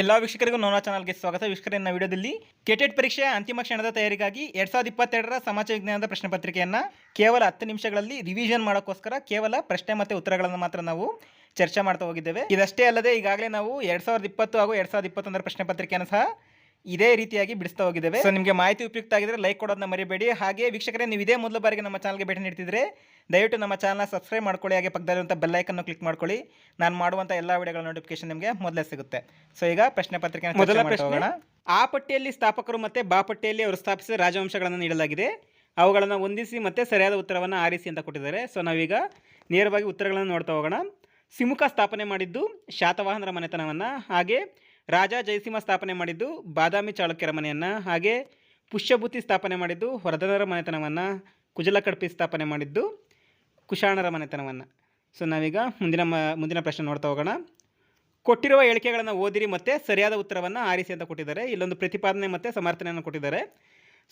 ಎಲ್ಲ ವೀಕ್ಷಕರಿಗೂ ನೋನಾ ಚಾನಲ್ಗೆ ಸ್ವಾಗತ. ವೀಕ್ಷಕರನ್ನ ವಿಡಿಯೋದಲ್ಲಿ ಕೆಟೆಟ್ ಪರೀಕ್ಷೆಯ ಅಂತಿಮ ಕ್ಷಣದ ತಯಾರಿಗಾಗಿ ಎರಡ್ ಸಾವಿರದ ಇಪ್ಪತ್ತೆರಡರ ಸಮಾಜ ವಿಜ್ಞಾನದ ಪ್ರಶ್ನೆ ಪತ್ರಿಕೆಯನ್ನು ಕೇವಲ ಹತ್ತು ನಿಮಿಷಗಳಲ್ಲಿ ರಿವಿಷನ್ ಮಾಡೋಕ್ಕೋಸ್ಕರ ಕೇವಲ ಪ್ರಶ್ನೆ ಮತ್ತು ಉತ್ತರಗಳನ್ನು ಮಾತ್ರ ನಾವು ಚರ್ಚೆ ಮಾಡ್ತಾ ಹೋಗಿದ್ದೇವೆ. ಇದಷ್ಟೇ ಅಲ್ಲದೆ ಈಗಾಗಲೇ ನಾವು ಎರಡ್ ಸಾವಿರದ ಇಪ್ಪತ್ತು ಹಾಗೂ ಎರಡ್ ಸಾವಿರದ ಇಪ್ಪತ್ತೊಂದರ ಪ್ರಶ್ನೆ ಪತ್ರಿಕೆಯನ್ನು ಸಹ ಇದೇ ರೀತಿಯಾಗಿ ಬಿಡಿಸ್ತಾ ಹೋಗಿದ್ದೇವೆ. ಸೊ ನಿಮಗೆ ಮಾಹಿತಿ ಉಪಯುಕ್ತ ಆಗಿದ್ರೆ ಲೈಕ್ ಕೊಡೋದನ್ನ ಮರಿಬೇಡಿ. ಹಾಗೆ ವೀಕ್ಷಕರೇ ನೀವು ಇದೇ ಮೊದಲ ಬಾರಿಗೆ ನಮ್ಮ ಚಾನಲ್ಗೆ ಭೇಟಿ ನೀಡ್ತಿದ್ರೆ ದಯವಿಟ್ಟು ನಮ್ಮ ಚಾನಲ್ನ ಸಬ್ಸ್ಕ್ರೈಬ್ ಮಾಡ್ಕೊಳ್ಳಿ ಹಾಗೆ ಪಕ್ಕದಲ್ಲಿರುವಂಥ ಬೆಲ್ಲೈಕನ್ನು ಕ್ಲಿಕ್ ಮಾಡ್ಕೊಳ್ಳಿ. ನಾನು ಮಾಡುವಂಥ ಎಲ್ಲ ವಿಡಿಯೋಗಳ ನೋಟಿಫಿಕೇಶನ್ ನಿಮಗೆ ಮೊದಲೇ ಸಿಗುತ್ತೆ. ಸೊ ಈಗ ಪ್ರಶ್ನೆ ಪತ್ರಿಕೆ ಮೊದಲ ಪ್ರಶ್ನೆ. ಆ ಪಟ್ಟಿಯಲ್ಲಿ ಸ್ಥಾಪಕರು ಮತ್ತೆ ಬಾ ಪಟ್ಟಿಯಲ್ಲಿ ಅವರು ಸ್ಥಾಪಿಸಿದ ರಾಜವಂಶಗಳನ್ನು ನೀಡಲಾಗಿದೆ. ಅವುಗಳನ್ನು ಹೊಂದಿಸಿ ಮತ್ತೆ ಸರಿಯಾದ ಉತ್ತರವನ್ನು ಆರಿಸಿ ಅಂತ ಕೊಟ್ಟಿದ್ದಾರೆ. ಸೊ ನಾವೀಗ ನೇರವಾಗಿ ಉತ್ತರಗಳನ್ನು ನೋಡ್ತಾ ಹೋಗೋಣ. ಸಿಮುಖ ಸ್ಥಾಪನೆ ಮಾಡಿದ್ದು ಶಾತವಾಹನರ ಮನೆತನವನ್ನು. ಹಾಗೆ ರಾಜ ಜಯಸಿಂಹ ಸ್ಥಾಪನೆ ಮಾಡಿದ್ದು ಬಾದಾಮಿ ಚಾಳುಕ್ಯರ ಮನೆಯನ್ನು, ಹಾಗೆ ಪುಷ್ಯಭೂತಿ ಸ್ಥಾಪನೆ ಮಾಡಿದ್ದು ಹೊರದನರ ಮನೆತನವನ್ನು, ಕುಜಲಕಡ್ಪಿ ಸ್ಥಾಪನೆ ಮಾಡಿದ್ದು ಕುಶಾಣರ ಮನೆತನವನ್ನು. ಸೊ ನಾವೀಗ ಮುಂದಿನ ಮ, ಮುಂದಿನ ಪ್ರಶ್ನೆ ನೋಡ್ತಾ ಹೋಗೋಣ. ಕೊಟ್ಟಿರುವ ಹೇಳಿಕೆಗಳನ್ನು ಓದಿರಿ ಮತ್ತು ಸರಿಯಾದ ಉತ್ತರವನ್ನು ಆರಿಸಿ ಅಂತ ಕೊಟ್ಟಿದ್ದಾರೆ. ಇಲ್ಲೊಂದು ಪ್ರತಿಪಾದನೆ ಮತ್ತು ಸಮರ್ಥನೆಯನ್ನು ಕೊಟ್ಟಿದ್ದಾರೆ.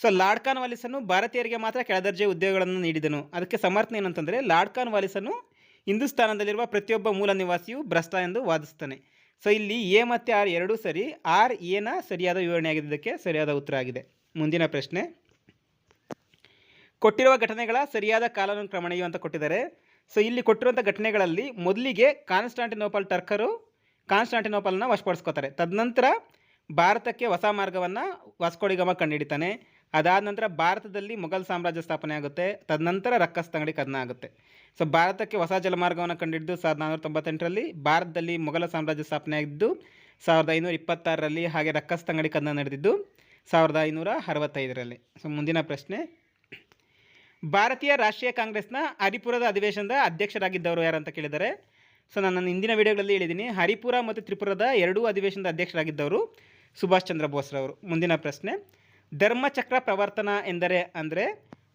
ಸೊ ಲಾರ್ಡ್ ಖಾನ್ ವಾಲಿಸನು ಭಾರತೀಯರಿಗೆ ಮಾತ್ರ ಕೆಳದರ್ಜೆ ಉದ್ಯೋಗಗಳನ್ನು ನೀಡಿದನು. ಅದಕ್ಕೆ ಸಮರ್ಥನೆ ಏನಂತಂದರೆ, ಲಾರ್ಡ್ ಖಾನ್ ವಾಲಿಸನು ಹಿಂದೂಸ್ತಾನದಲ್ಲಿರುವ ಪ್ರತಿಯೊಬ್ಬ ಮೂಲ ನಿವಾಸಿಯು ಭ್ರಷ್ಟ ಎಂದು ವಾದಿಸ್ತಾನೆ ಸೊ ಇಲ್ಲಿ ಎ ಮತ್ತು ಆರ್ ಎರಡೂ ಸರಿ, ಆರ್ ಎನ ಸರಿಯಾದ ವಿವರಣೆ ಆಗಿದ್ದಕ್ಕೆ ಸರಿಯಾದ ಉತ್ತರ ಆಗಿದೆ. ಮುಂದಿನ ಪ್ರಶ್ನೆ. ಕೊಟ್ಟಿರುವ ಘಟನೆಗಳ ಸರಿಯಾದ ಕಾಲಾನುಕ್ರಮಣೆಯು ಅಂತ ಕೊಟ್ಟಿದ್ದಾರೆ. ಸೊ ಇಲ್ಲಿ ಕೊಟ್ಟಿರುವಂಥ ಘಟನೆಗಳಲ್ಲಿ ಮೊದಲಿಗೆ ಕಾನ್ಸ್ಟಾಂಟಿನೋಪಲ್ ಟರ್ಕರು ಕಾನ್ಸ್ಟಾಂಟಿನೋಪಲ್ನ ವಶಪಡಿಸ್ಕೋತಾರೆ. ತದನಂತರ ಭಾರತಕ್ಕೆ ಹೊಸ ಮಾರ್ಗವನ್ನು ವಾಸ್ಕೋಡಿಗಮ ಕಂಡುಹಿಡಿತಾನೆ. ಅದಾದ ನಂತರ ಭಾರತದಲ್ಲಿ ಮೊಘಲ್ ಸಾಮ್ರಾಜ್ಯ ಸ್ಥಾಪನೆ ಆಗುತ್ತೆ, ತದನಂತರ ರಕ್ಕಸ್ತಂಗಡಿ ಕದನ ಆಗುತ್ತೆ. ಸೊ ಭಾರತಕ್ಕೆ ಹೊಸ ಜಲಮಾರ್ಗವನ್ನು ಕಂಡಿದ್ದು ಸಾವಿರದ ನಾನ್ನೂರ ತೊಂಬತ್ತೆಂಟರಲ್ಲಿ ಭಾರತದಲ್ಲಿ ಮೊಘಲ ಸಾಮ್ರಾಜ್ಯ ಸ್ಥಾಪನೆ ಆಗಿದ್ದು, ಸಾವಿರದ ಐನೂರ ಇಪ್ಪತ್ತಾರರಲ್ಲಿ ಹಾಗೆ ರಕ್ಕಸ್ತಂಗಡಿ ಕದನ ನಡೆದಿದ್ದು, ಸಾವಿರದ ಐನೂರ ಅರವತ್ತೈದರಲ್ಲಿ. ಸೊ ಮುಂದಿನ ಪ್ರಶ್ನೆ. ಭಾರತೀಯ ರಾಷ್ಟ್ರೀಯ ಕಾಂಗ್ರೆಸ್ನ ಹರಿಪುರದ ಅಧಿವೇಶನದ ಅಧ್ಯಕ್ಷರಾಗಿದ್ದವರು ಯಾರು ಅಂತ ಕೇಳಿದ್ದಾರೆ ಸೊ ನಾನು ನನ್ನ ಹಿಂದಿನ ವಿಡಿಯೋಗಳಲ್ಲಿ ಹೇಳಿದ್ದೀನಿ, ಹರಿಪುರ ಮತ್ತು ತ್ರಿಪುರದ ಎರಡೂ ಅಧಿವೇಶನದ ಅಧ್ಯಕ್ಷರಾಗಿದ್ದವರು ಸುಭಾಷ್ ಚಂದ್ರ ಬೋಸ್ರವರು. ಮುಂದಿನ ಪ್ರಶ್ನೆ. ಧರ್ಮಚಕ್ರ ಪ್ರವರ್ತನ ಎಂದರೆ ಅಂದರೆ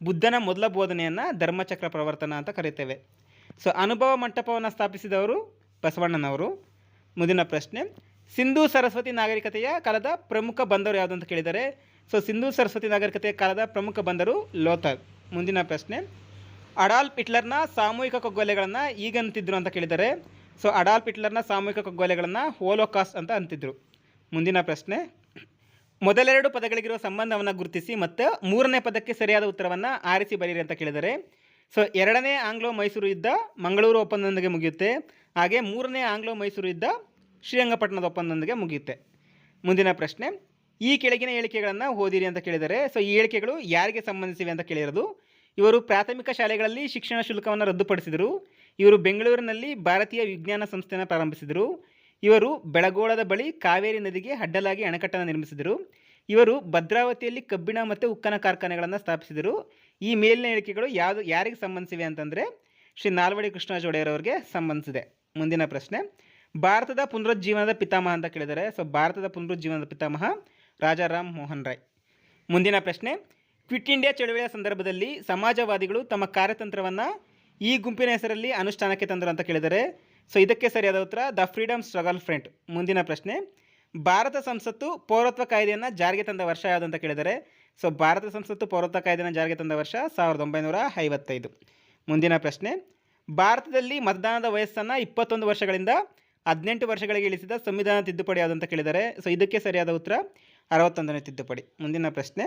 ಬುದ್ಧನ ಮೊದಲ ಬೋಧನೆಯನ್ನು ಧರ್ಮಚಕ್ರ ಪ್ರವರ್ತನ ಅಂತ ಕರೀತೇವೆ. ಸೊ ಅನುಭವ ಮಂಟಪವನ್ನು ಸ್ಥಾಪಿಸಿದವರು ಬಸವಣ್ಣನವರು. ಮುಂದಿನ ಪ್ರಶ್ನೆ, ಸಿಂಧೂ ಸರಸ್ವತಿ ನಾಗರಿಕತೆಯ ಕಾಲದ ಪ್ರಮುಖ ಬಂದರು ಯಾವುದು ಅಂತ ಕೇಳಿದರೆ ಸೊ ಸಿಂಧೂ ಸರಸ್ವತಿ ನಾಗರಿಕತೆಯ ಕಾಲದ ಪ್ರಮುಖ ಬಂದರು ಲೋಥಲ್ ಮುಂದಿನ ಪ್ರಶ್ನೆ, ಅಡಾಲ್ಫ್ ಹಿಟ್ಲರ್ನ ಸಾಮೂಹಿಕ ಕೊಗ್ಗೊಲೆಗಳನ್ನು ಈಗ ಅಂತಿದ್ರು ಅಂತ ಕೇಳಿದರೆ ಸೊ ಅಡಾಲ್ಫ್ ಹಿಟ್ಲರ್ನ ಸಾಮೂಹಿಕ ಕೊಗ್ಗೊಲೆಗಳನ್ನು ಹೋಲೋಕಾಸ್ಟ್ ಅಂತ ಅಂತಿದ್ರು. ಮುಂದಿನ ಪ್ರಶ್ನೆ ಮೊದಲೆರಡು ಪದಗಳಿಗಿರುವ ಸಂಬಂಧವನ್ನು ಗುರುತಿಸಿ ಮತ್ತು ಮೂರನೇ ಪದಕ್ಕೆ ಸರಿಯಾದ ಉತ್ತರವನ್ನು ಆರಿಸಿ ಬರೀರಿ ಅಂತ ಕೇಳಿದರೆ, ಸೊ ಎರಡನೇ ಆಂಗ್ಲೋ ಮೈಸೂರು ಯುದ್ಧ ಮಂಗಳೂರು ಒಪ್ಪಂದದೊಂದಿಗೆ ಮುಗಿಯುತ್ತೆ, ಹಾಗೆ ಮೂರನೇ ಆಂಗ್ಲೋ ಮೈಸೂರು ಯುದ್ಧ ಶ್ರೀರಂಗಪಟ್ಟಣದ ಒಪ್ಪಂದದೊಂದಿಗೆ ಮುಗಿಯುತ್ತೆ. ಮುಂದಿನ ಪ್ರಶ್ನೆ, ಈ ಕೆಳಗಿನ ಹೇಳಿಕೆಗಳನ್ನು ಓದಿರಿ ಅಂತ ಕೇಳಿದರೆ, ಸೊ ಈ ಹೇಳಿಕೆಗಳು ಯಾರಿಗೆ ಸಂಬಂಧಿಸಿವೆ ಅಂತ ಕೇಳಿರೋದು, ಇವರು ಪ್ರಾಥಮಿಕ ಶಾಲೆಗಳಲ್ಲಿ ಶಿಕ್ಷಣ ಶುಲ್ಕವನ್ನು ರದ್ದುಪಡಿಸಿದರು, ಇವರು ಬೆಂಗಳೂರಿನಲ್ಲಿ ಭಾರತೀಯ ವಿಜ್ಞಾನ ಸಂಸ್ಥೆಯನ್ನು ಪ್ರಾರಂಭಿಸಿದರು ಇವರು ಬೆಳಗೋಳದ ಬಳಿ ಕಾವೇರಿ ನದಿಗೆ ಅಡ್ಡಲಾಗಿ ಅಣೆಕಟ್ಟನ್ನು ನಿರ್ಮಿಸಿದರು. ಇವರು ಭದ್ರಾವತಿಯಲ್ಲಿ ಕಬ್ಬಿಣ ಮತ್ತು ಉಕ್ಕನ ಕಾರ್ಖಾನೆಗಳನ್ನು ಸ್ಥಾಪಿಸಿದರು. ಈ ಮೇಲಿನ ಹೇಳಿಕೆಗಳು ಯಾವುದು, ಯಾರಿಗೆ ಸಂಬಂಧಿಸಿವೆ ಅಂತಂದರೆ ಶ್ರೀ ನಾಲ್ವಡಿ ಕೃಷ್ಣರಾಜ ಸಂಬಂಧಿಸಿದೆ. ಮುಂದಿನ ಪ್ರಶ್ನೆ, ಭಾರತದ ಪುನರುಜ್ಜೀವನದ ಪಿತಾಮಹ ಅಂತ ಕೇಳಿದರೆ ಸೊ, ಭಾರತದ ಪುನರುಜ್ಜೀವನದ ಪಿತಾಮಹ ರಾಜಾರಾಮ್ ಮೋಹನ್ ರಾಯ್. ಮುಂದಿನ ಪ್ರಶ್ನೆ, ಕ್ವಿಟ್ ಇಂಡಿಯಾ ಚಳವಳಿಯ ಸಂದರ್ಭದಲ್ಲಿ ಸಮಾಜವಾದಿಗಳು ತಮ್ಮ ಕಾರ್ಯತಂತ್ರವನ್ನು ಈ ಗುಂಪಿನ ಹೆಸರಲ್ಲಿ ಅನುಷ್ಠಾನಕ್ಕೆ ತಂದರು ಅಂತ ಕೇಳಿದ್ದಾರೆ. ಸೊ ಇದಕ್ಕೆ ಸರಿಯಾದ ಉತ್ತರ ದ ಫ್ರೀಡಮ್ ಸ್ಟ್ರಗಲ್ ಫ್ರಂಟ್ ಮುಂದಿನ ಪ್ರಶ್ನೆ, ಭಾರತ ಸಂಸತ್ತು ಪೌರತ್ವ ಕಾಯ್ದೆಯನ್ನು ಜಾರಿಗೆ ತಂದ ವರ್ಷ ಯಾವುದು ಅಂತ ಕೇಳಿದರೆ? ಸೊ ಭಾರತ ಸಂಸತ್ತು ಪೌರತ್ವ ಕಾಯ್ದೆಯನ್ನು ಜಾರಿಗೆ ತಂದ ವರ್ಷ ಸಾವಿರದ ಒಂಬೈನೂರ ಐವತ್ತೈದು. ಮುಂದಿನ ಪ್ರಶ್ನೆ, ಭಾರತದಲ್ಲಿ ಮತದಾನದ ವಯಸ್ಸನ್ನು ಇಪ್ಪತ್ತೊಂದು ವರ್ಷಗಳಿಂದ ಹದಿನೆಂಟು ವರ್ಷಗಳಿಗೆ ಇಳಿಸಿದ ಸಂವಿಧಾನ ತಿದ್ದುಪಡಿ ಯಾವುದು ಅಂತ ಕೇಳಿದರೆ? ಸೊ ಇದಕ್ಕೆ ಸರಿಯಾದ ಉತ್ತರ, ಅರವತ್ತೊಂದನೇ ತಿದ್ದುಪಡಿ. ಮುಂದಿನ ಪ್ರಶ್ನೆ,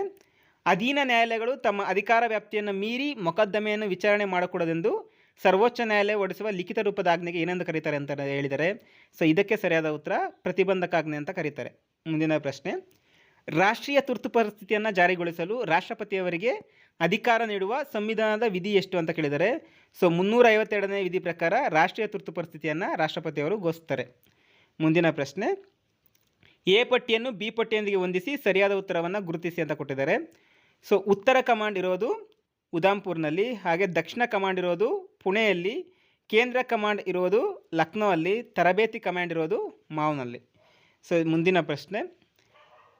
ಅಧೀನ ನ್ಯಾಯಾಲಯಗಳು ತಮ್ಮ ಅಧಿಕಾರ ವ್ಯಾಪ್ತಿಯನ್ನು ಮೀರಿ ಮೊಕದ್ದಮೆಯನ್ನು ವಿಚಾರಣೆ ಮಾಡಕೂಡದೆಂದು ಸರ್ವೋಚ್ಚ ನ್ಯಾಯಾಲಯ ಹೊರಡಿಸುವ ಲಿಖಿತ ರೂಪದ ಆಜ್ಞೆಗೆ ಏನೆಂದು ಕರೀತಾರೆ ಅಂತ ಹೇಳಿದರೆ, ಸೊ ಇದಕ್ಕೆ ಸರಿಯಾದ ಉತ್ತರ ಪ್ರತಿಬಂಧಕ ಆಜ್ಞೆ ಅಂತ ಕರೀತಾರೆ. ಮುಂದಿನ ಪ್ರಶ್ನೆ. ರಾಷ್ಟ್ರೀಯ ತುರ್ತು ಪರಿಸ್ಥಿತಿಯನ್ನು ಜಾರಿಗೊಳಿಸಲು ರಾಷ್ಟ್ರಪತಿಯವರಿಗೆ ಅಧಿಕಾರ ನೀಡುವ ಸಂವಿಧಾನದ ವಿಧಿ ಎಷ್ಟು ಅಂತ ಕೇಳಿದರೆ, ಸೊ ಮುನ್ನೂರ ಐವತ್ತೆರಡನೇ ವಿಧಿ ಪ್ರಕಾರ ರಾಷ್ಟ್ರೀಯ ತುರ್ತು ಪರಿಸ್ಥಿತಿಯನ್ನು ರಾಷ್ಟ್ರಪತಿಯವರು ಘೋಷಿಸ್ತಾರೆ. ಮುಂದಿನ ಪ್ರಶ್ನೆ. ಎ ಪಟ್ಟಿಯನ್ನು ಬಿ ಪಟ್ಟಿಯೊಂದಿಗೆ ಹೊಂದಿಸಿ ಸರಿಯಾದ ಉತ್ತರವನ್ನು ಗುರುತಿಸಿ ಅಂತ ಕೊಟ್ಟಿದ್ದಾರೆ. ಸೊ ಉತ್ತರ ಕಮಾಂಡ್ ಇರೋದು ಉದಾಂಪುರ್ನಲ್ಲಿ, ಹಾಗೆ ದಕ್ಷಿಣ ಕಮಾಂಡ್ ಇರೋದು ಪುಣೆಯಲ್ಲಿ, ಕೇಂದ್ರ ಕಮಾಂಡ್ ಇರೋದು ಲಕ್ನೋ ಅಲ್ಲಿ ತರಬೇತಿ ಕಮಾಂಡ್ ಇರೋದು ಮಾವ್ನಲ್ಲಿ. ಸೊ ಮುಂದಿನ ಪ್ರಶ್ನೆ.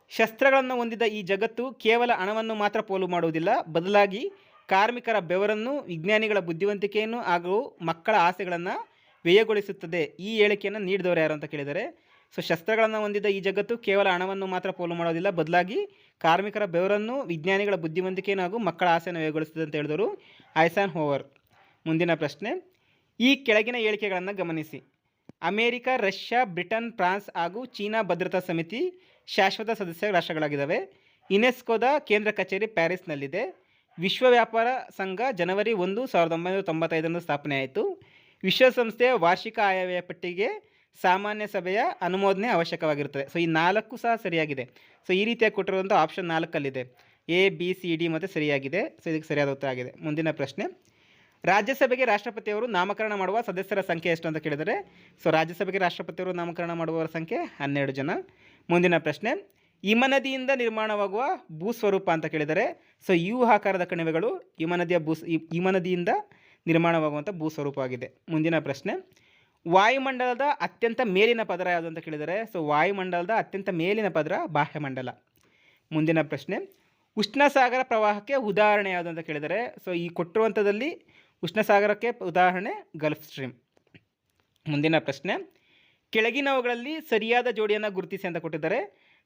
ಶಸ್ತ್ರಗಳನ್ನು ಹೊಂದಿದ ಈ ಜಗತ್ತು ಕೇವಲ ಹಣವನ್ನು ಮಾತ್ರ ಪೋಲು ಮಾಡುವುದಿಲ್ಲ, ಬದಲಾಗಿ ಕಾರ್ಮಿಕರ ಬೆವರನ್ನು, ವಿಜ್ಞಾನಿಗಳ ಬುದ್ಧಿವಂತಿಕೆಯನ್ನು ಹಾಗೂ ಮಕ್ಕಳ ಆಸೆಗಳನ್ನು ವ್ಯಯಗೊಳಿಸುತ್ತದೆ. ಈ ಹೇಳಿಕೆಯನ್ನು ನೀಡಿದವರು ಯಾರು ಅಂತ ಕೇಳಿದರೆ, ಸೊ, ಶಸ್ತ್ರಗಳನ್ನು ಹೊಂದಿದ ಈ ಜಗತ್ತು ಕೇವಲ ಹಣವನ್ನು ಮಾತ್ರ ಪೋಲು ಮಾಡೋದಿಲ್ಲ ಬದಲಾಗಿ ಕಾರ್ಮಿಕರ ಬೆವರನ್ನು ವಿಜ್ಞಾನಿಗಳ ಬುದ್ಧಿವಂತಿಕೆಯನ್ನು ಹಾಗೂ ಮಕ್ಕಳ ಆಸೆಯನ್ನು ವೇಗೊಳಿಸುತ್ತದೆ ಅಂತ ಹೇಳಿದರು ಐಸಾನ್ ಹೋವರ್. ಮುಂದಿನ ಪ್ರಶ್ನೆ, ಈ ಕೆಳಗಿನ ಹೇಳಿಕೆಗಳನ್ನು ಗಮನಿಸಿ. ಅಮೇರಿಕ, ರಷ್ಯಾ, ಬ್ರಿಟನ್, ಫ್ರಾನ್ಸ್ ಹಾಗೂ ಚೀನಾ ಭದ್ರತಾ ಸಮಿತಿ ಶಾಶ್ವತ ಸದಸ್ಯ ರಾಷ್ಟ್ರಗಳಾಗಿದ್ದಾವೆ. ಯುನೆಸ್ಕೋದ ಕೇಂದ್ರ ಕಚೇರಿ ಪ್ಯಾರಿಸ್ನಲ್ಲಿದೆ. ವಿಶ್ವ ವ್ಯಾಪಾರ ಸಂಘ ಜನವರಿ ಒಂದು ಸಾವಿರದ ಒಂಬೈನೂರ ತೊಂಬತ್ತೈದರಂದು ಸ್ಥಾಪನೆಯಾಯಿತು. ವಿಶ್ವಸಂಸ್ಥೆಯ ವಾರ್ಷಿಕ ಆಯವ್ಯಯ ಪಟ್ಟಿಗೆ ಸಾಮಾನ್ಯ ಸಭೆಯ ಅನುಮೋದನೆ ಅವಶ್ಯಕವಾಗಿರುತ್ತದೆ. ಸೊ ಈ ನಾಲ್ಕು ಸಹ ಸರಿಯಾಗಿದೆ. ಸೊ ಈ ರೀತಿಯಾಗಿ ಕೊಟ್ಟಿರುವಂಥ ಆಪ್ಷನ್ ನಾಲ್ಕಲ್ಲಿದೆ. ಎ ಬಿ ಸಿ ಡಿ ಮತ್ತು ಸರಿಯಾಗಿದೆ. ಸೊ ಇದಕ್ಕೆ ಸರಿಯಾದ ಉತ್ತರ ಆಗಿದೆ. ಮುಂದಿನ ಪ್ರಶ್ನೆ. ರಾಜ್ಯಸಭೆಗೆ ರಾಷ್ಟ್ರಪತಿಯವರು ನಾಮಕರಣ ಮಾಡುವ ಸದಸ್ಯರ ಸಂಖ್ಯೆ ಎಷ್ಟು ಅಂತ ಕೇಳಿದರೆ ಸೊ ರಾಜ್ಯಸಭೆಗೆ ರಾಷ್ಟ್ರಪತಿಯವರು ನಾಮಕರಣ ಮಾಡುವವರ ಸಂಖ್ಯೆ ಹನ್ನೆರಡು ಜನ. ಮುಂದಿನ ಪ್ರಶ್ನೆ. ಹಿಮನದಿಯಿಂದ ನಿರ್ಮಾಣವಾಗುವ ಭೂಸ್ವರೂಪ ಅಂತ ಕೇಳಿದರೆ ಸೊ ಯು ಆಕಾರದ ಕಣಿವೆಗಳು ಹಿಮನದಿಯ ಭೂ, ಹಿಮನದಿಯಿಂದ ನಿರ್ಮಾಣವಾಗುವಂಥ ಭೂಸ್ವರೂಪವಾಗಿದೆ. ಮುಂದಿನ ಪ್ರಶ್ನೆ. ವಾಯುಮಂಡಲದ ಅತ್ಯಂತ ಮೇಲಿನ ಪದರ ಯಾವುದು ಅಂತ ಕೇಳಿದರೆ ಸೊ ವಾಯುಮಂಡಲದ ಅತ್ಯಂತ ಮೇಲಿನ ಪದರ ಬಾಹ್ಯಮಂಡಲ. ಮುಂದಿನ ಪ್ರಶ್ನೆ, ಉಷ್ಣಸಾಗರ ಪ್ರವಾಹಕ್ಕೆ ಉದಾಹರಣೆ ಯಾವುದು ಅಂತ ಕೇಳಿದರೆ ಸೊ ಈ ಕೊಟ್ಟಿರುವಂಥದ್ದಲ್ಲಿ ಉಷ್ಣಸಾಗರಕ್ಕೆ ಉದಾಹರಣೆ ಗಲ್ಫ್ ಸ್ಟ್ರೀಮ್ ಮುಂದಿನ ಪ್ರಶ್ನೆ, ಕೆಳಗಿನವುಗಳಲ್ಲಿ ಸರಿಯಾದ ಜೋಡಿಯನ್ನು ಗುರುತಿಸಿ ಅಂತ ಕೊಟ್ಟಿದ್ದಾರೆ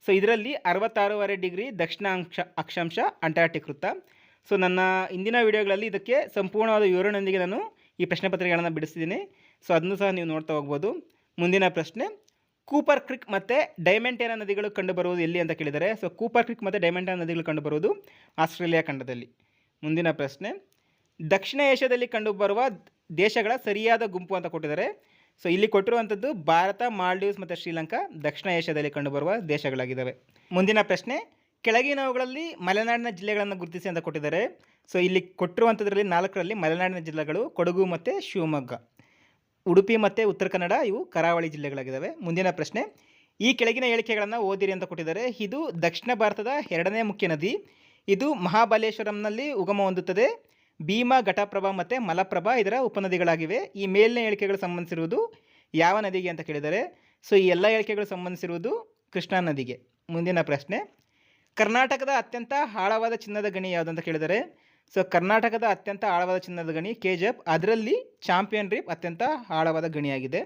ಸೊ ಇದರಲ್ಲಿ ಅರವತ್ತಾರೂವರೆ ಡಿಗ್ರಿ ದಕ್ಷಿಣ ಅಂಶ ಅಕ್ಷಾಂಶ ಅಂಟಾರ್ಟಿಕ್ ವೃತ್ತ. ಸೊ ನನ್ನ ಇಂದಿನ ವಿಡಿಯೋಗಳಲ್ಲಿ ಇದಕ್ಕೆ ಸಂಪೂರ್ಣವಾದ ವಿವರಣೆಯೊಂದಿಗೆ ನಾನು ಈ ಪ್ರಶ್ನೆ ಪತ್ರಿಕೆಗಳನ್ನು ಬಿಡಿಸಿದ್ದೀನಿ ಸೊ ಅದನ್ನು ಸಹ ನೀವು ನೋಡ್ತಾ ಹೋಗ್ಬೋದು. ಮುಂದಿನ ಪ್ರಶ್ನೆ, ಕೂಪರ್ ಕ್ರಿಕ್ ಮತ್ತು ಡೈಮೆಂಟೇನ ನದಿಗಳು ಕಂಡುಬರುವುದು ಎಲ್ಲಿ ಅಂತ ಕೇಳಿದ್ದಾರೆ ಸೊ ಕೂಪರ್ ಕ್ರಿಕ್ ಮತ್ತು ಡೈಮೆಂಟೇನ ನದಿಗಳು ಕಂಡುಬರುವುದು ಆಸ್ಟ್ರೇಲಿಯಾ ಖಂಡದಲ್ಲಿ. ಮುಂದಿನ ಪ್ರಶ್ನೆ, ದಕ್ಷಿಣ ಏಷ್ಯಾದಲ್ಲಿ ಕಂಡುಬರುವ ದೇಶಗಳ ಸರಿಯಾದ ಗುಂಪು ಅಂತ ಕೊಟ್ಟಿದ್ದಾರೆ. ಸೊ ಇಲ್ಲಿ ಕೊಟ್ಟಿರುವಂಥದ್ದು ಭಾರತ, ಮಾಲ್ಡೀವ್ಸ್ ಮತ್ತು ಶ್ರೀಲಂಕಾ, ದಕ್ಷಿಣ ಏಷ್ಯಾದಲ್ಲಿ ಕಂಡುಬರುವ ದೇಶಗಳಾಗಿದ್ದಾವೆ. ಮುಂದಿನ ಪ್ರಶ್ನೆ, ಕೆಳಗಿನವುಗಳಲ್ಲಿ ಮಲೆನಾಡಿನ ಜಿಲ್ಲೆಗಳನ್ನು ಗುರುತಿಸಿ ಅಂತ ಕೊಟ್ಟಿದ್ದಾರೆ. ಸೊ ಇಲ್ಲಿ ಕೊಟ್ಟಿರುವಂಥದ್ರಲ್ಲಿ ನಾಲ್ಕರಲ್ಲಿ ಮಲೆನಾಡಿನ ಜಿಲ್ಲೆಗಳು ಕೊಡಗು ಮತ್ತು ಶಿವಮೊಗ್ಗ. ಉಡುಪಿ ಮತ್ತು ಉತ್ತರ ಕನ್ನಡ ಇವು ಕರಾವಳಿ ಜಿಲ್ಲೆಗಳಾಗಿದ್ದಾವೆ ಮುಂದಿನ ಪ್ರಶ್ನೆ, ಈ ಕೆಳಗಿನ ಹೇಳಿಕೆಗಳನ್ನು ಓದಿರಿ ಅಂತ ಕೊಟ್ಟಿದ್ದಾರೆ. ಇದು ದಕ್ಷಿಣ ಭಾರತದ ಎರಡನೇ ಮುಖ್ಯ ನದಿ. ಇದು ಮಹಾಬಲೇಶ್ವರಂನಲ್ಲಿ ಉಗಮ ಹೊಂದುತ್ತದೆ. ಭೀಮಾ ಘಟಪ್ರಭಾ ಮತ್ತು ಮಲಪ್ರಭಾ ಇದರ ಉಪನದಿಗಳಾಗಿವೆ. ಈ ಮೇಲಿನ ಹೇಳಿಕೆಗಳು ಸಂಬಂಧಿಸಿರುವುದು ಯಾವ ನದಿಗೆ ಅಂತ ಕೇಳಿದರೆ ಸೊ, ಈ ಎಲ್ಲ ಹೇಳಿಕೆಗಳು ಸಂಬಂಧಿಸಿರುವುದು ಕೃಷ್ಣಾ ನದಿಗೆ. ಮುಂದಿನ ಪ್ರಶ್ನೆ, ಕರ್ನಾಟಕದ ಅತ್ಯಂತ ಆಳವಾದ ಚಿನ್ನದ ಗಣಿ ಯಾವುದಂತ ಕೇಳಿದರೆ ಸೊ ಕರ್ನಾಟಕದ ಅತ್ಯಂತ ಆಳವಾದ ಚಿನ್ನದ ಗಣಿ ಕೆ ಅದರಲ್ಲಿ ಚಾಂಪಿಯನ್ ರೀಪ್ ಅತ್ಯಂತ ಆಳವಾದ ಗಣಿಯಾಗಿದೆ.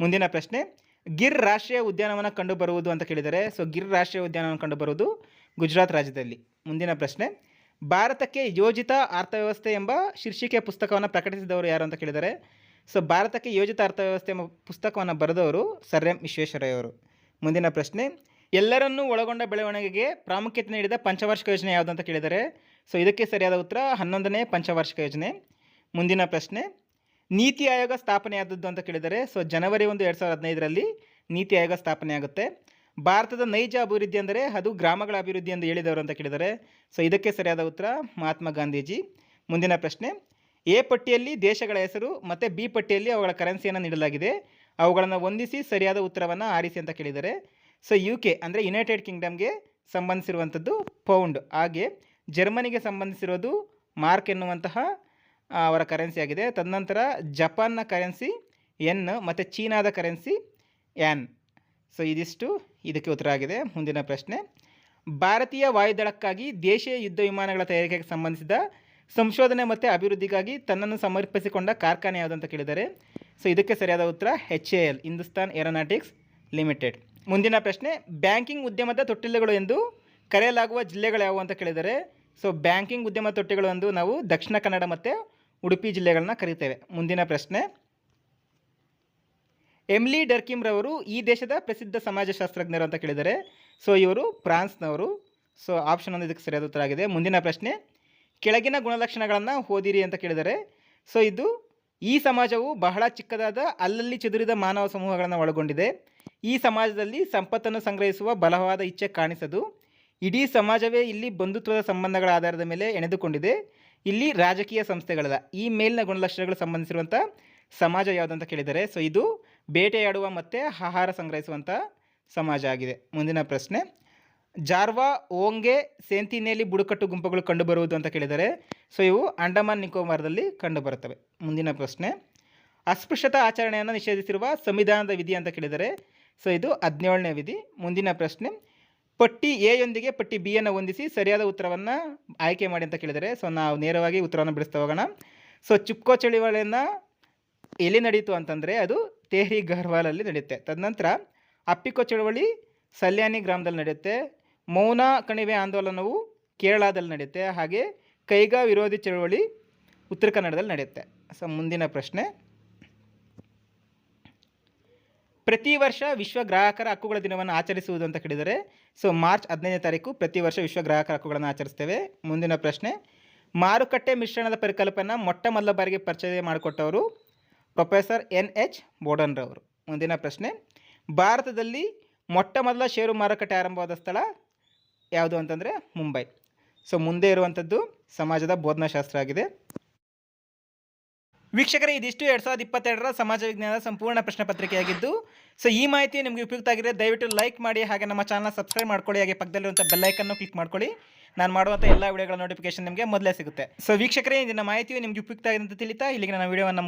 ಮುಂದಿನ ಪ್ರಶ್ನೆ, ಗಿರ್ ರಾಷ್ಟ್ರೀಯ ಉದ್ಯಾನವನ ಕಂಡುಬರುವುದು ಅಂತ ಕೇಳಿದರೆ ಸೊ ಗಿರ್ ರಾಷ್ಟ್ರೀಯ ಉದ್ಯಾನವನ ಕಂಡುಬರುವುದು ಗುಜರಾತ್ ರಾಜ್ಯದಲ್ಲಿ. ಮುಂದಿನ ಪ್ರಶ್ನೆ, ಭಾರತಕ್ಕೆ ಯೋಜಿತ ಅರ್ಥವ್ಯವಸ್ಥೆ ಎಂಬ ಶೀರ್ಷಿಕೆ ಪುಸ್ತಕವನ್ನು ಪ್ರಕಟಿಸಿದವರು ಯಾರು ಅಂತ ಕೇಳಿದರೆ ಸೊ ಭಾರತಕ್ಕೆ ಯೋಜಿತ ಅರ್ಥವ್ಯವಸ್ಥೆ ಎಂಬ ಪುಸ್ತಕವನ್ನು ಬರೆದವರು ಸರ್ ಎಂ ವಿಶ್ವೇಶ್ವರಯ್ಯವರು. ಮುಂದಿನ ಪ್ರಶ್ನೆ, ಎಲ್ಲರನ್ನೂ ಒಳಗೊಂಡ ಬೆಳವಣಿಗೆಗೆ ಪ್ರಾಮುಖ್ಯತೆ ನೀಡಿದ ಪಂಚವಾರ್ಷಿಕ ಯೋಜನೆ ಯಾವುದು ಅಂತ ಕೇಳಿದರೆ ಸೊ ಇದಕ್ಕೆ ಸರಿಯಾದ ಉತ್ತರ ಹನ್ನೊಂದನೇ ಪಂಚವಾರ್ಷಿಕ ಯೋಜನೆ. ಮುಂದಿನ ಪ್ರಶ್ನೆ, ನೀತಿ ಆಯೋಗ ಸ್ಥಾಪನೆಯಾದದ್ದು ಅಂತ ಕೇಳಿದರೆ ಸೊ ಜನವರಿ ಒಂದು ಎರಡು ಸಾವಿರದ ಹದಿನೈದರಲ್ಲಿ ನೀತಿ ಆಯೋಗ ಸ್ಥಾಪನೆ ಆಗುತ್ತೆ. ಭಾರತದ ನೈಜ ಅಭಿವೃದ್ಧಿ ಅಂದರೆ ಅದು ಗ್ರಾಮಗಳ ಅಭಿವೃದ್ಧಿ ಎಂದು ಹೇಳಿದವರು ಅಂತ ಕೇಳಿದರೆ ಸೊ ಇದಕ್ಕೆ ಸರಿಯಾದ ಉತ್ತರ ಮಹಾತ್ಮ ಗಾಂಧೀಜಿ. ಮುಂದಿನ ಪ್ರಶ್ನೆ, ಎ ಪಟ್ಟಿಯಲ್ಲಿ ದೇಶಗಳ ಹೆಸರು ಮತ್ತು ಬಿ ಪಟ್ಟಿಯಲ್ಲಿ ಅವುಗಳ ಕರೆನ್ಸಿಯನ್ನು ನೀಡಲಾಗಿದೆ. ಅವುಗಳನ್ನು ಹೊಂದಿಸಿ ಸರಿಯಾದ ಉತ್ತರವನ್ನು ಆರಿಸಿ ಅಂತ ಕೇಳಿದರೆ ಸೊ ಯು ಕೆ ಅಂದರೆ ಯುನೈಟೆಡ್ ಕಿಂಗ್ಡಮ್ಗೆ ಸಂಬಂಧಿಸಿರುವಂಥದ್ದು ಪೌಂಡ್. ಹಾಗೆ ಜರ್ಮನಿಗೆ ಸಂಬಂಧಿಸಿರೋದು ಮಾರ್ಕ್ ಎನ್ನುವಂತಹ ಅವರ ಕರೆನ್ಸಿ ಆಗಿದೆ. ತದನಂತರ ಜಪಾನ್ನ ಕರೆನ್ಸಿ ಎನ್ ಮತ್ತು ಚೀನಾದ ಕರೆನ್ಸಿ ಎನ್ ಸೊ ಇದಿಷ್ಟು ಇದಕ್ಕೆ ಉತ್ತರ ಆಗಿದೆ. ಮುಂದಿನ ಪ್ರಶ್ನೆ. ಭಾರತೀಯ ವಾಯುದಳಕ್ಕಾಗಿ ದೇಶೀಯ ಯುದ್ಧ ವಿಮಾನಗಳ ತಯಾರಿಕೆಗೆ ಸಂಬಂಧಿಸಿದ ಸಂಶೋಧನೆ ಮತ್ತು ಅಭಿವೃದ್ಧಿಗಾಗಿ ತನ್ನನ್ನು ಸಮರ್ಪಿಸಿಕೊಂಡ ಕಾರ್ಖಾನೆ ಯಾವುದು ಅಂತ ಕೇಳಿದ್ದಾರೆ ಸೊ ಇದಕ್ಕೆ ಸರಿಯಾದ ಉತ್ತರ H A L Hindustan Aeronautics Limited. ಮುಂದಿನ ಪ್ರಶ್ನೆ, ಬ್ಯಾಂಕಿಂಗ್ ಉದ್ಯಮದ ತೊಟ್ಟಿಲುಗಳು ಎಂದು ಕರೆಯಲಾಗುವ ಜಿಲ್ಲೆಗಳು ಯಾವುವು ಅಂತ ಕೇಳಿದರೆ ಸೊ ಬ್ಯಾಂಕಿಂಗ್ ಉದ್ಯಮ ತೊಟ್ಟಿಗಳು ಎಂದು ನಾವು ದಕ್ಷಿಣ ಕನ್ನಡ ಮತ್ತು ಉಡುಪಿ ಜಿಲ್ಲೆಗಳನ್ನ ಕರೀತೇವೆ. ಮುಂದಿನ ಪ್ರಶ್ನೆ. ಎಮ್ಲಿ ಡರ್ಕಿಮ್ರವರು ಈ ದೇಶದ ಪ್ರಸಿದ್ಧ ಸಮಾಜಶಾಸ್ತ್ರಜ್ಞರು ಅಂತ ಕೇಳಿದರೆ ಸೊ ಇವರು ಫ್ರಾನ್ಸ್ನವರು. ಸೊ ಆಪ್ಷನ್ ಒಂದು ಇದಕ್ಕೆ ಸರಿಯಾದ ಉತ್ತರ ಆಗಿದೆ. ಮುಂದಿನ ಪ್ರಶ್ನೆ. ಕೆಳಗಿನ ಗುಣಲಕ್ಷಣಗಳನ್ನು ಓದಿರಿ ಅಂತ ಕೇಳಿದರೆ ಸೊ ಇದು ಈ ಸಮಾಜವು ಬಹಳ ಚಿಕ್ಕದಾದ, ಅಲ್ಲಲ್ಲಿ ಚದುರಿದ ಮಾನವ ಸಮೂಹಗಳನ್ನು ಒಳಗೊಂಡಿದೆ. ಈ ಸಮಾಜದಲ್ಲಿ ಸಂಪತ್ತನ್ನು ಸಂಗ್ರಹಿಸುವ ಬಲವಾದ ಇಚ್ಛೆ ಕಾಣಿಸದು. ಇಡೀ ಸಮಾಜವೇ ಇಲ್ಲಿ ಬಂಧುತ್ವದ ಸಂಬಂಧಗಳ ಆಧಾರದ ಮೇಲೆ ಎಣೆದುಕೊಂಡಿದೆ. ಇಲ್ಲಿ ರಾಜಕೀಯ ಸಂಸ್ಥೆಗಳಲ್ಲ, ಈ ಮೇಲಿನ ಗುಣಲಕ್ಷಣಗಳು ಸಂಬಂಧಿಸಿರುವಂಥ ಸಮಾಜ ಯಾವುದಂತ ಕೇಳಿದರೆ, ಸೊ ಇದು ಬೇಟೆಯಾಡುವ ಮತ್ತು ಆಹಾರ ಸಂಗ್ರಹಿಸುವಂಥ ಸಮಾಜ ಆಗಿದೆ. ಮುಂದಿನ ಪ್ರಶ್ನೆ, ಜಾರ್ವಾ, ಓಂಗೆ, ಸೇಂತಿನೇಲಿ ಬುಡಕಟ್ಟು ಗುಂಪುಗಳು ಕಂಡುಬರುವುದು ಅಂತ ಕೇಳಿದರೆ, ಸೊ ಇವು ಅಂಡಮಾನ್ ನಿಕೋಬಾರದಲ್ಲಿ ಕಂಡುಬರುತ್ತವೆ ಮುಂದಿನ ಪ್ರಶ್ನೆ, ಅಸ್ಪೃಶ್ಯತಾ ಆಚರಣೆಯನ್ನು ನಿಷೇಧಿಸಿರುವ ಸಂವಿಧಾನದ ವಿಧಿ ಅಂತ ಕೇಳಿದರೆ, ಸೊ ಇದು ಹದಿನೇಳನೇ ವಿಧಿ. ಮುಂದಿನ ಪ್ರಶ್ನೆ ಪಟ್ಟಿ ಎ ಯೊಂದಿಗೆ ಪಟ್ಟಿ ಬಿ ಅನ್ನು ಹೊಂದಿಸಿ ಸರಿಯಾದ ಉತ್ತರವನ್ನು ಆಯ್ಕೆ ಮಾಡಿ ಅಂತ ಕೇಳಿದರೆ ಸೊ ನಾವು ನೇರವಾಗಿ ಉತ್ತರವನ್ನು ಬಿಡಿಸ್ತಾ ಹೋಗೋಣ. ಸೊ ಚುಪ್ಕೋ ಚಳಿವಳಿಯನ್ನು ಎಲ್ಲಿ ನಡೆಯಿತು ಅಂತಂದರೆ ಅದು ತೇಹರಿ ಗರ್ವಾಲಲ್ಲಿ ನಡೆಯುತ್ತೆ. ತದನಂತರ ಅಪ್ಪಿಕೋ ಚಳವಳಿ ಸಲ್ಯಾನಿ ಗ್ರಾಮದಲ್ಲಿ ನಡೆಯುತ್ತೆ. ಮೌನ ಕಣಿವೆ ಆಂದೋಲನವು ಕೇರಳದಲ್ಲಿ ನಡೆಯುತ್ತೆ. ಹಾಗೆ ಕೈಗಾ ವಿರೋಧಿ ಚಳವಳಿ ಉತ್ತರ ಕನ್ನಡದಲ್ಲಿ ನಡೆಯುತ್ತೆ. ಸೊ ಮುಂದಿನ ಪ್ರಶ್ನೆ. ಪ್ರತಿ ವರ್ಷ ವಿಶ್ವ ಗ್ರಾಹಕರ ಹಕ್ಕುಗಳ ದಿನವನ್ನು ಆಚರಿಸುವುದು ಅಂತ ಕೇಳಿದರೆ ಸೊ ಮಾರ್ಚ್ ಹದಿನೈದನೇ ತಾರೀಕು ಪ್ರತಿ ವರ್ಷ ವಿಶ್ವ ಗ್ರಾಹಕರ ಹಕ್ಕುಗಳನ್ನು ಆಚರಿಸ್ತೇವೆ. ಮುಂದಿನ ಪ್ರಶ್ನೆ, ಮಾರುಕಟ್ಟೆ ಮಿಶ್ರಣದ ಪರಿಕಲ್ಪನೆ ಮೊಟ್ಟ ಮೊದಲ ಬಾರಿಗೆ ಪರಿಚಯ ಮಾಡಿಕೊಟ್ಟವರು ಪ್ರೊಫೆಸರ್ ಎನ್ ಎಚ್ ಬೋಡನ್ರವರು. ಮುಂದಿನ ಪ್ರಶ್ನೆ, ಭಾರತದಲ್ಲಿ ಮೊಟ್ಟ ಮೊದಲ ಷೇರು ಮಾರುಕಟ್ಟೆ ಆರಂಭವಾದ ಸ್ಥಳ ಯಾವುದು ಅಂತಂದರೆ ಮುಂಬೈ. ಸೊ ಮುಂದೆ ಇರುವಂಥದ್ದು ಸಮಾಜದ ಬೋಧನಾಶಾಸ್ತ್ರ ಆಗಿದೆ. ವೀಕ್ಷಕರೇ, ಇದಿಷ್ಟು ಎರಡು ಸಾವಿರದ ಇಪ್ಪತ್ತೆರಡರ ಸಮಾಜ ವಿಜ್ಞಾನದ ಸಂಪೂರ್ಣ ಪ್ರಶ್ನೆ ಪತ್ರಿಕೆಯಾಗಿದ್ದು, ಸೊ ಈ ಮಾಹಿತಿ ನಿಮಗೆ ಉಪಯುಕ್ತ ಆಗಿದೆ ದಯವಿಟ್ಟು ಲೈಕ್ ಮಾಡಿ, ಹಾಗೆ ನಮ್ಮ ಚಾನಲ್ ಸಬ್ಸ್ಕ್ರೈಬ್ ಮಾಡ್ಕೊಳ್ಳಿ, ಹಾಗೆ ಪಕ್ಕದಲ್ಲಿರುವಂಥ ಬೆಲ್ಲೈಕನ್ನು ಕ್ಲಿಕ್ ಮಾಡ್ಕೊಳ್ಳಿ. ನಾನು ಮಾಡುವಂಥ ಎಲ್ಲ ವಿಡಿಯೋಗಳ ನೋಟಿಫಿಕೇಶನ್ ನಿಮಗೆ ಮೊದಲೇ ಸಿಗುತ್ತೆ. ಸೊ ವೀಕ್ಷಕರೇ, ಇಂದಿನ ಮಾಹಿತಿಯು ನಿಮಗೆ ಉಪಯುಕ್ತ ಆಗಿದೆ ಅಂತ ತಿಳಿತಾ, ಇಲ್ಲಿಗೆ ನಾನು ವಿಡಿಯೋವನ್ನು